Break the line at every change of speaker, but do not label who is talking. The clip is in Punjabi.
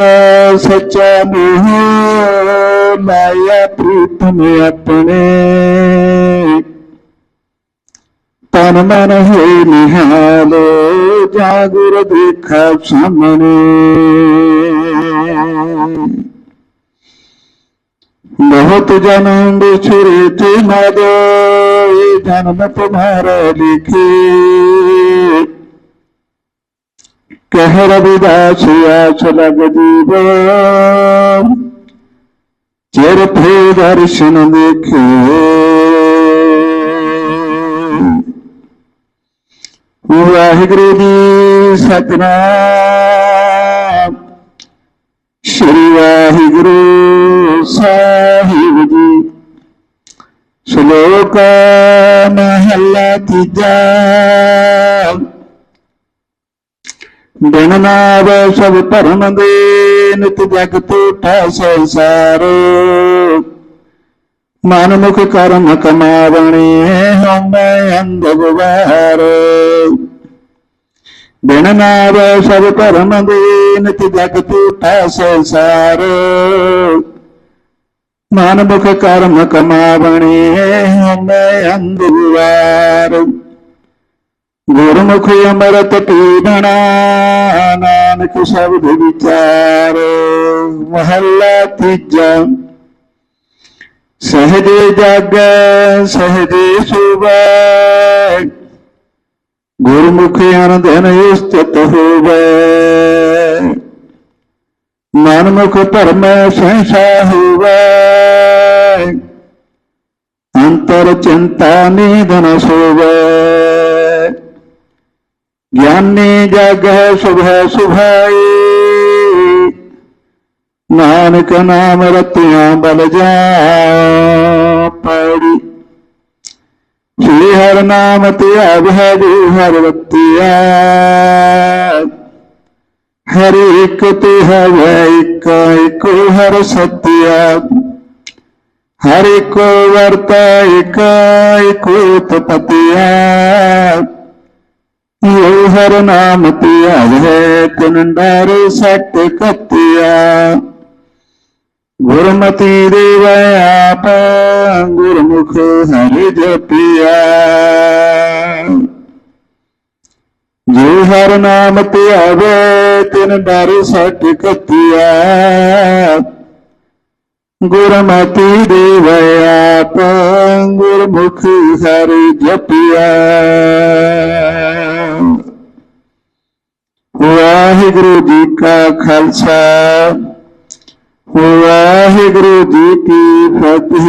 ਕਰ ਸੱਚਾ ਮੋਹ ਮਾਇਆ ਪ੍ਰੀਤਮ ਆਪਣੇ। ਤਨ ਮਨ ਹੋਈ ਨਿਹਾਲ ਜਾਗੁਰ ਦੇਖਾ ਸਾਹਮਣੇ। ਬਹੁਤ ਜਨਮ ਬਿਛੜੇ ਤੇ ਮਦ ਜਨਮ ਤੁਮਾਰਾ ਲਿਖੇ। ਕਹਿ ਰਵਿਦਾਸ ਆਸ ਲਗ ਚਿਰ ਫੇ ਦਰਸ਼ਨ ਦੇਖੇ ਵਾਹਿਗੁਰੂ ਜੀ ਸਤਨਾਮ। ਸ਼੍ਰੀ ਵਾਹਿਗੁਰੂ ਸਾਹਿਬ ਜੀ। ਸ਼ਲੋਕ ਮਹੱਲਾ ਤੀਜਾ। ਬਿਨ ਨਾਮ ਸਭ ਧਰਮ ਦੇ, ਨਿਤ ਜਗ ਟੂਟਾ ਸੰਸਾਰ। ਮਨ ਮੁਖ ਕਰਮ ਕਮਾਵਣੇ ਹਮੈ ਅੰਧ ਗੁਵਾਰ ਬਿਨ ਨਾਮ ਸਭ ਧਰਮ ਦੇ, ਨਿਤ ਜਗ ਟੂਟਾ ਸੰਸਾਰ। ਮਨ ਮੁਖ ਕਰਮ ਕਮਾਵਣੇ ਹਮੈ ਅੰਧ ਗੁਵਾਰ ਗੁਰਮੁਖ ਅੰਮ੍ਰਿਤ ਪੀਵਣਾ ਨਾਨਕ ਸ਼ਬਦ ਵਿਚਾਰ। ਮਹੱਲਾ ਤੀਜਾ, ਸਹਜੇ ਜਾਗੈ, ਸਹਜੇ ਸੁਭੈ। ਗੁਰਮੁਖ ਅਨੰਦਨ ਉਸਤਤ ਹੋਵੇ। ਮਨਮੁਖ ਧਰਮ ਸੰਸਾ ਹੋਵੇ। ਅੰਤਰ ਚਿੰਤਾ ਨੀਦਨ ਸੋਵੇ। ਗਿਆਨੀ ਜਗੈ ਸੁਭੈ ਸੁਭਾਈ। ਨਾਨਕ ਨਾਮ ਰਤਿਆਂ ਬਲ ਜਾ ਪੜੀ ਸ੍ਰੀ ਹਰਿ ਨਾਮ ਧਿਆਵਹਿ ਜੀ, ਹਰਿ ਰਤਿਆ। ਹਰਿ ਇਕ ਤੇ ਹਵੈ ਇਕ ਇਕ ਹਰਿ ਸਤਿਆ। ਹਰਿ ਕੋ ਵਰਤੈ ਇਕ ਇਕ ਤਪਤਿਆ ਯੋ ਹਰ ਨਾਮ ਧਿਆਵੈ ਤਿਨ ਡਰ ਸਤ ਕਤਿਆ ਗੁਰਮਤੀ ਦੇਵ ਆਪ, ਗੁਰਮੁਖ ਹਰਿ ਜਪਿਆ। ਜੋ ਹਰ ਨਾਮ ਧਿਆਵੇ ਤਿਨ ਡਰ ਸਟ ਕਤਿਆ ਗੁਰਮਤੀ ਦੇਵ ਆਪ ਗੁਰਮੁਖ ਹਰਿ ਜਪਿਆ। ਵਾਹਿਗੁਰੂ ਜੀ ਕਾ ਖਾਲਸਾ ਵਾਹਿਗੁਰੂ ਜੀ ਕੀ ਫਤਿਹ।